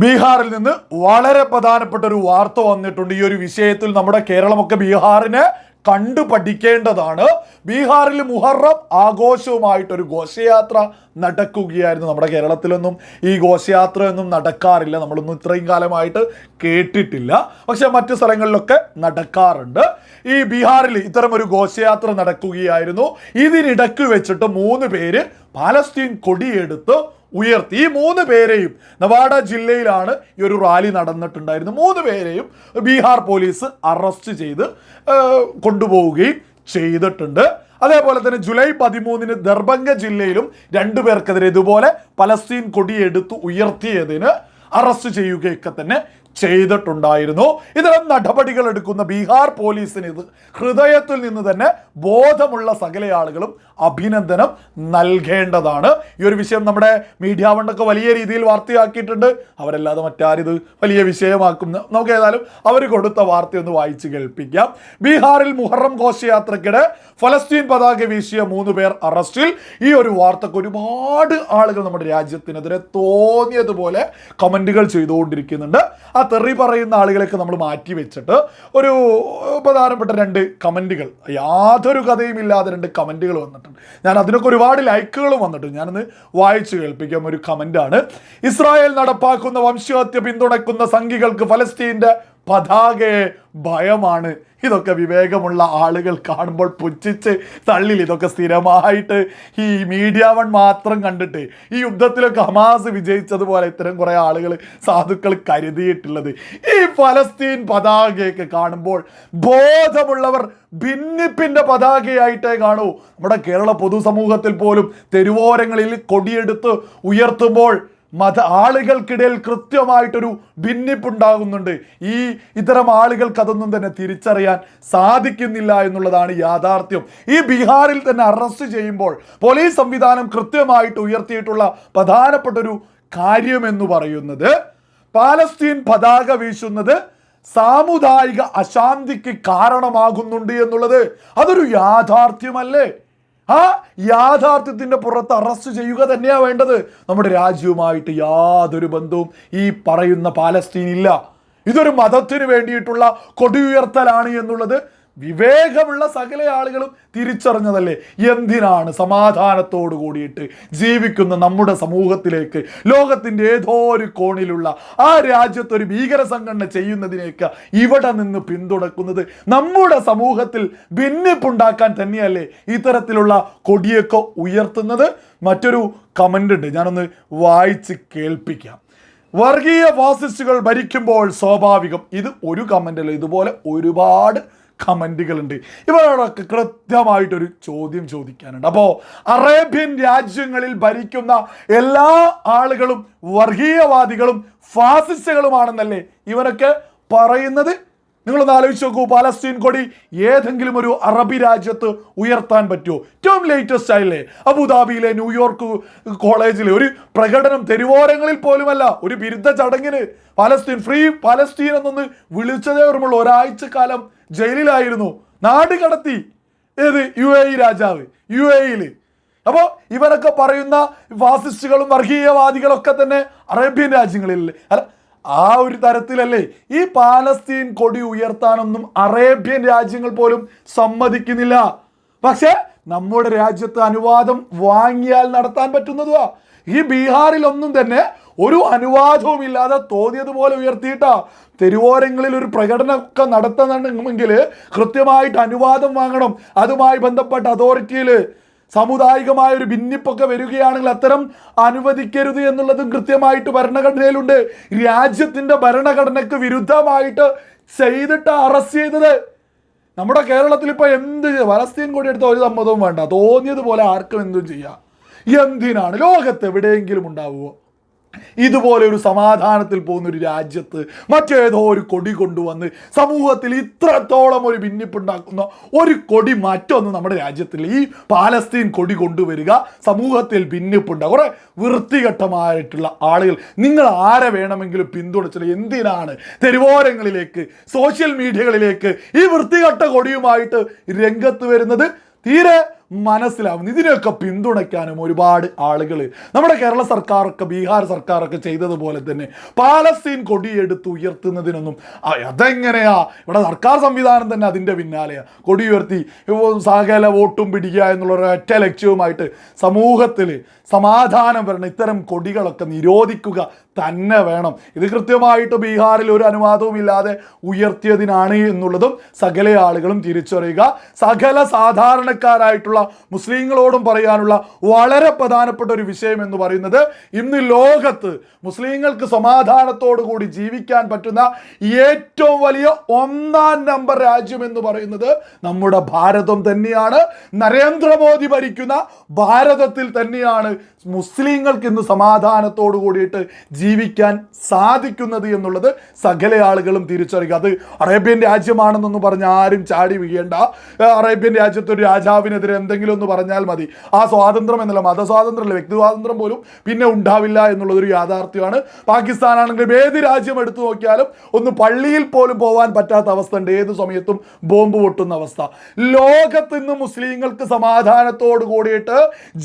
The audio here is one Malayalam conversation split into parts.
ബീഹാറിൽ നിന്ന് വളരെ പ്രധാനപ്പെട്ട ഒരു വാർത്ത വന്നിട്ടുണ്ട്. ഈ ഒരു വിഷയത്തിൽ നമ്മുടെ കേരളമൊക്കെ ബീഹാറിനെ കണ്ടു പഠിക്കേണ്ടതാണ്. ബീഹാറിൽ മുഹറം ആഘോഷവുമായിട്ടൊരു ഘോഷയാത്ര നടക്കുകയായിരുന്നു നമ്മുടെ കേരളത്തിലൊന്നും. ഈ ഘോഷയാത്ര ഒന്നും നടക്കാറില്ല. നമ്മളൊന്നും ഇത്രയും കാലമായിട്ട് കേട്ടിട്ടില്ല. പക്ഷെ മറ്റ് സ്ഥലങ്ങളിലൊക്കെ നടക്കാറുണ്ട്. ഈ ബീഹാറിൽ ഇത്തരം ഒരു ഘോഷയാത്ര നടക്കുകയായിരുന്നു. ഇതിനിടക്ക് വെച്ചിട്ട് മൂന്ന് പേര് പാലസ്തീൻ കൊടിയെടുത്ത് ഉയർത്തി. ഈ മൂന്ന് പേരെയും നവാഡ ജില്ലയിലാണ് ഈ ഒരു റാലി നടന്നിട്ടുണ്ടായിരുന്നു മൂന്ന് പേരെയും ബീഹാർ പോലീസ് അറസ്റ്റ് ചെയ്ത് കൊണ്ടുപോവുകയും ചെയ്തിട്ടുണ്ട്. അതേപോലെ തന്നെ ജൂലൈ പതിമൂന്നിന് ദർഭംഗ ജില്ലയിലും രണ്ടു പേർക്കെതിരെ ഇതുപോലെ പലസ്തീൻ കൊടിയെടുത്ത് ഉയർത്തിയതിന് അറസ്റ്റ് ചെയ്യുകയൊക്കെ തന്നെ ചെയ്തിട്ടുണ്ടായിരുന്നു. ഇത്തരം നടപടികൾ എടുക്കുന്ന ബീഹാർ പോലീസിന് ഇത് ഹൃദയത്തിൽ നിന്ന് തന്നെ ബോധമുള്ള സകല ആളുകളും അഭിനന്ദനം നൽകേണ്ടതാണ്. ഈ ഒരു വിഷയം നമ്മുടെ മീഡിയ വണ്ടൊക്കെ വലിയ രീതിയിൽ വാർത്തയാക്കിയിട്ടുണ്ട്. അവരല്ലാതെ മറ്റാരിത് വലിയ വിഷയമാക്കും. നമുക്ക് ഏതായാലും അവർ കൊടുത്ത വാർത്തയൊന്ന് വായിച്ച് കേൾപ്പിക്കാം. ബീഹാറിൽ മുഹറം ഘോഷയാത്രക്കിടെ ഫലസ്തീൻ പതാക വീശിയ മൂന്ന് പേർ അറസ്റ്റിൽ. ഈ ഒരു വാർത്തക്ക് ഒരുപാട് ആളുകൾ നമ്മുടെ രാജ്യത്തിനെതിരെ തോന്നിയതുപോലെ കമന്റുകൾ ചെയ്തുകൊണ്ടിരിക്കുന്നുണ്ട്. തെറി പറയുന്ന ആളുകളെയൊക്കെ നമ്മൾ മാറ്റി വെച്ചിട്ട് ഒരു പ്രധാനപ്പെട്ട രണ്ട് കമന്റുകൾ യാതൊരു കഥയും ഇല്ലാതെ രണ്ട് കമന്റുകൾ വന്നിട്ടുണ്ട്. ഞാൻ അതിനൊക്കെ ഒരുപാട് ലൈക്കുകളും വന്നിട്ടുണ്ട്. ഞാനൊന്ന് വായിച്ചു കേൾപ്പിക്കാം. ഒരു കമന്റാണ് ഇസ്രായേൽ നടപ്പാക്കുന്ന വംശഹത്യ പിന്തുണയ്ക്കുന്ന സംഘികൾക്ക് ഫലസ്തീന്റെ പതാകയെ ഭയമാണ്. ഇതൊക്കെ വിവേകമുള്ള ആളുകൾ കാണുമ്പോൾ പുച്ഛിച്ച് തള്ളിൽ ഇതൊക്കെ സ്ഥിരമായിട്ട് ഈ മീഡിയ വൺ മാത്രം കണ്ടിട്ട് ഈ യുദ്ധത്തിലൊക്കെ ഹമാസ് വിജയിച്ചതുപോലെ ഇത്തരം കുറേ ആളുകൾ സാധുക്കൾ കരുതിയിട്ടുള്ളത്. ഈ ഫലസ്തീൻ പതാകയൊക്കെ കാണുമ്പോൾ ബോധമുള്ളവർ ഭിന്നിപ്പിന്റെ പതാകയായിട്ടേ കാണൂ. നമ്മുടെ കേരള പൊതുസമൂഹത്തിൽ പോലും തെരുവോരങ്ങളിൽ കൊടിയെടുത്ത് ഉയർത്തുമ്പോൾ മത ആളുകൾക്കിടയിൽ കൃത്യമായിട്ടൊരു ഭിന്നിപ്പുണ്ടാകുന്നുണ്ട്. ഈ ഇത്തരം ആളുകൾക്ക് അതൊന്നും തന്നെ തിരിച്ചറിയാൻ സാധിക്കുന്നില്ല എന്നുള്ളതാണ് യാഥാർത്ഥ്യം. ഈ ബീഹാറിൽ തന്നെ അറസ്റ്റ് ചെയ്യുമ്പോൾ പോലീസ് സംവിധാനം കൃത്യമായിട്ട് ഉയർത്തിയിട്ടുള്ള പ്രധാനപ്പെട്ടൊരു കാര്യമെന്ന് പറയുന്നത് പാലസ്തീൻ പതാക വീശുന്നത് സാമുദായിക അശാന്തിക്ക് കാരണമാകുന്നുണ്ട് എന്നുള്ളത്. അതൊരു യാഥാർത്ഥ്യമല്ലേ? ആ യാഥാർത്ഥ്യത്തിന്റെ പുറത്ത് അറസ്റ്റ് ചെയ്യുക തന്നെയാണ് വേണ്ടത്. നമ്മുടെ രാജ്യവുമായിട്ട് യാതൊരു ബന്ധവും ഈ പറയുന്ന പാലസ്തീനില്ല. ഇതൊരു മതത്തിന് വേണ്ടിയിട്ടുള്ള കൊടിയുയർത്തലാണ് എന്നുള്ളത് വിവേകമുള്ള സകല ആളുകളും തിരിച്ചറിഞ്ഞതല്ലേ? എന്തിനാണ് സമാധാനത്തോടു കൂടിയിട്ട് ജീവിക്കുന്ന നമ്മുടെ സമൂഹത്തിലേക്ക് ലോകത്തിന്റെ ഏതോ ഒരു കോണിലുള്ള ആ രാജ്യത്തൊരു ഭീകര സംഘടന ചെയ്യുന്നതിനേക്ക് ഇവിടെ നിന്ന് പിന്തുണക്കുന്നത് നമ്മുടെ സമൂഹത്തിൽ ഭിന്നിപ്പുണ്ടാക്കാൻ തന്നെയല്ലേ ഇത്തരത്തിലുള്ള കൊടിയൊക്കെ ഉയർത്തുന്നത്? മറ്റൊരു കമന്റ് ഉണ്ട് ഞാനൊന്ന് വായിച്ച് കേൾപ്പിക്കാം. വർഗീയ ഫാസിസ്റ്റുകൾ ഭരിക്കുമ്പോൾ സ്വാഭാവികം ഇത് ഒരു കമന്റ് അല്ല ഇതുപോലെ ഒരുപാട് കമന്റുകളുണ്ട് ഇവരോടൊക്കെ കൃത്യമായിട്ടൊരു ചോദ്യം ചോദിക്കാനുണ്ട്. അപ്പോൾ അറേബ്യൻ രാജ്യങ്ങളിൽ ഭരിക്കുന്ന എല്ലാ ആളുകളും വർഗീയവാദികളും ഫാസിസ്റ്റുകളുമാണെന്നല്ലേ ഇവരൊക്കെ പറയുന്നത്? നിങ്ങളൊന്ന് ആലോചിച്ച് നോക്കൂ പാലസ്തീൻ കൊടി ഏതെങ്കിലും ഒരു അറബി രാജ്യത്ത് ഉയർത്താൻ പറ്റുമോ? ഏറ്റവും ലേറ്റസ്റ്റ് ആയില്ലേ അബുദാബിയിലെ ന്യൂയോർക്ക് കോളേജിലെ ഒരു പ്രകടനം തെരുവോരങ്ങളിൽ പോലുമല്ല ഒരു ബിരുദ ചടങ്ങിന്. പാലസ്തീൻ ഫ്രീ പാലസ്തീൻ എന്നൊന്ന് വിളിച്ചതേ ഓർമ്മയുള്ളൂ. ഒരാഴ്ച കാലം ജയിലിലായിരുന്നു. നാട് കടത്തി. ഏത്? യു എ ഇ രാജാവ്. യു എ ഇയിൽ അപ്പോൾ ഇവരൊക്കെ പറയുന്ന ഫാസിസ്റ്റുകളും വർഗീയവാദികളൊക്കെ തന്നെ അറേബ്യൻ രാജ്യങ്ങളിൽ അല്ല ആ ഒരു തരത്തിലല്ലേ ഈ പാലസ്തീൻ കൊടി ഉയർത്താനൊന്നും അറേബ്യൻ രാജ്യങ്ങൾ പോലും സമ്മതിക്കുന്നില്ല. പക്ഷേ നമ്മുടെ രാജ്യത്ത് അനുവാദം വാങ്ങിയാൽ നടത്താൻ പറ്റുന്നതുവാ. ഈ ബീഹാറിലൊന്നും തന്നെ ഒരു അനുവാദവും ഇല്ലാതെ തോന്നിയതുപോലെ ഉയർത്തിയിട്ടാ തെരുവോരങ്ങളിൽ ഒരു പ്രകടനമൊക്കെ നടത്തണമെങ്കിൽ കൃത്യമായിട്ട് അനുവാദം വാങ്ങണം. അതുമായി ബന്ധപ്പെട്ട അതോറിറ്റിയിൽ സാമുദായികമായ ഒരു ഭിന്നിപ്പൊക്കെ വരികയാണെങ്കിൽ അത്തരം അനുവദിക്കരുത് എന്നുള്ളതും കൃത്യമായിട്ട് ഭരണഘടനയിലുണ്ട്. രാജ്യത്തിന്റെ ഭരണഘടനയ്ക്ക് വിരുദ്ധമായിട്ട് ചെയ്തിട്ട് അറസ്റ്റ് ചെയ്തത്. നമ്മുടെ കേരളത്തിൽ ഇപ്പൊ എന്ത് പലസ്തീൻ കൂടി എടുത്ത ഒരു സമ്മതവും വേണ്ട. തോന്നിയതുപോലെ ആർക്കും എന്തും ചെയ്യാം. എന്തിനാണ്? ലോകത്ത് എവിടെയെങ്കിലും ഉണ്ടാവുമോ? ഇതുപോലെ ഒരു സമാധാനത്തിൽ പോകുന്ന ഒരു രാജ്യത്ത് മറ്റേതോ ഒരു കൊടി കൊണ്ടുവന്ന് സമൂഹത്തിൽ ഇത്രത്തോളം ഒരു ഭിന്നിപ്പുണ്ടാക്കുന്ന ഒരു കൊടി മറ്റൊന്ന് നമ്മുടെ രാജ്യത്തിൽ ഈ പാലസ്തീൻ കൊടി കൊണ്ടുവരിക സമൂഹത്തിൽ ഭിന്നിപ്പുണ്ടാകും കുറെ വൃത്തികെട്ടമായിട്ടുള്ള ആളുകൾ. നിങ്ങൾ ആരെ വേണമെങ്കിലും പിന്തുണച്ചത് എന്തിനാണ് തെരുവോരങ്ങളിലേക്ക് സോഷ്യൽ മീഡിയകളിലേക്ക് ഈ വൃത്തികെട്ട കൊടിയുമായിട്ട് രംഗത്ത് വരുന്നത്? തീരെ മനസ്സിലാവുന്നത് ഇതിനെയൊക്കെ പിന്തുണയ്ക്കാനും ഒരുപാട് ആളുകൾ നമ്മുടെ കേരള സർക്കാരൊക്കെ ബീഹാർ സർക്കാരൊക്കെ ചെയ്തതുപോലെ തന്നെ പാലസ്തീൻ കൊടിയെടുത്ത് ഉയർത്തുന്നതിനൊന്നും അതെങ്ങനെയാ? ഇവിടെ സർക്കാർ സംവിധാനം തന്നെ അതിന്റെ പിന്നാലെയാ. കൊടി ഉയർത്തി സകല വോട്ടും പിടിക്കുക എന്നുള്ള ഒറ്റ ലക്ഷ്യവുമായിട്ട് സമൂഹത്തിൽ സമാധാനം വരണം. ഇത്തരം കൊടികളൊക്കെ നിരോധിക്കുക തന്നെ വേണം. ഇത് കൃത്യമായിട്ട് ബീഹാറിൽ ഒരു അനുവാദവും ഇല്ലാതെ ഉയർത്തിയതിനാണ് എന്നുള്ളതും സകല ആളുകളും തിരിച്ചറിയുക. സകല സാധാരണക്കാരായിട്ടുള്ള മുസ്ലിങ്ങളോടും പറയാനുള്ള വളരെ പ്രധാനപ്പെട്ട ഒരു വിഷയം എന്ന് പറയുന്നത് ഇന്ന് ലോകത്ത് മുസ്ലിങ്ങൾക്ക് സമാധാനത്തോടു കൂടി ജീവിക്കാൻ പറ്റുന്ന ഏറ്റവും വലിയ ഒന്നാം നമ്പർ രാജ്യം എന്ന് പറയുന്നത് നമ്മുടെ ഭാരതം തന്നെയാണ്. നരേന്ദ്രമോദി ഭരിക്കുന്ന ഭാരതത്തിൽ തന്നെയാണ് മുസ്ലിങ്ങൾക്ക് ഇന്ന് സമാധാനത്തോടു കൂടിയിട്ട് ജീവിക്കാൻ സാധിക്കുന്നത് എന്നുള്ളത് സകല ആളുകളും തിരിച്ചറിയുക. അത് അറേബ്യൻ രാജ്യമാണെന്നൊന്നും പറഞ്ഞ് ആരും ചാടി വീഴേണ്ട. അറേബ്യൻ രാജ്യത്തെ ഒരു രാജാവിനെതിരെ എന്തെങ്കിലും ഒന്ന് പറഞ്ഞാൽ മതി. ആ സ്വാതന്ത്ര്യം എന്നല്ല മതസ്വാതന്ത്ര്യമല്ല വ്യക്തി സ്വാതന്ത്ര്യം പോലും പിന്നെ ഉണ്ടാവില്ല എന്നുള്ളതൊരു യാഥാർത്ഥ്യമാണ്. പാകിസ്ഥാനാണെങ്കിലും ഏത് രാജ്യം എടുത്തു നോക്കിയാലും ഒന്ന് പള്ളിയിൽ പോലും പോകാൻ പറ്റാത്ത അവസ്ഥ ഉണ്ട്. ഏത് സമയത്തും ബോംബ് പൊട്ടുന്ന അവസ്ഥ. ലോകത്ത് ഇന്ന് മുസ്ലിങ്ങൾക്ക് സമാധാനത്തോടു കൂടിയിട്ട്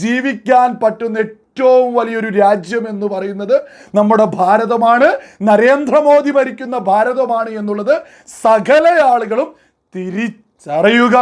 ജീവിക്കാൻ പറ്റുന്ന ഏറ്റവും വലിയൊരു രാജ്യം എന്ന് പറയുന്നത് നമ്മുടെ ഭാരതമാണ്. നരേന്ദ്രമോദി ഭരിക്കുന്ന ഭാരതമാണ് എന്നുള്ളത് സകല ആളുകളും തിരിച്ചറിയുക.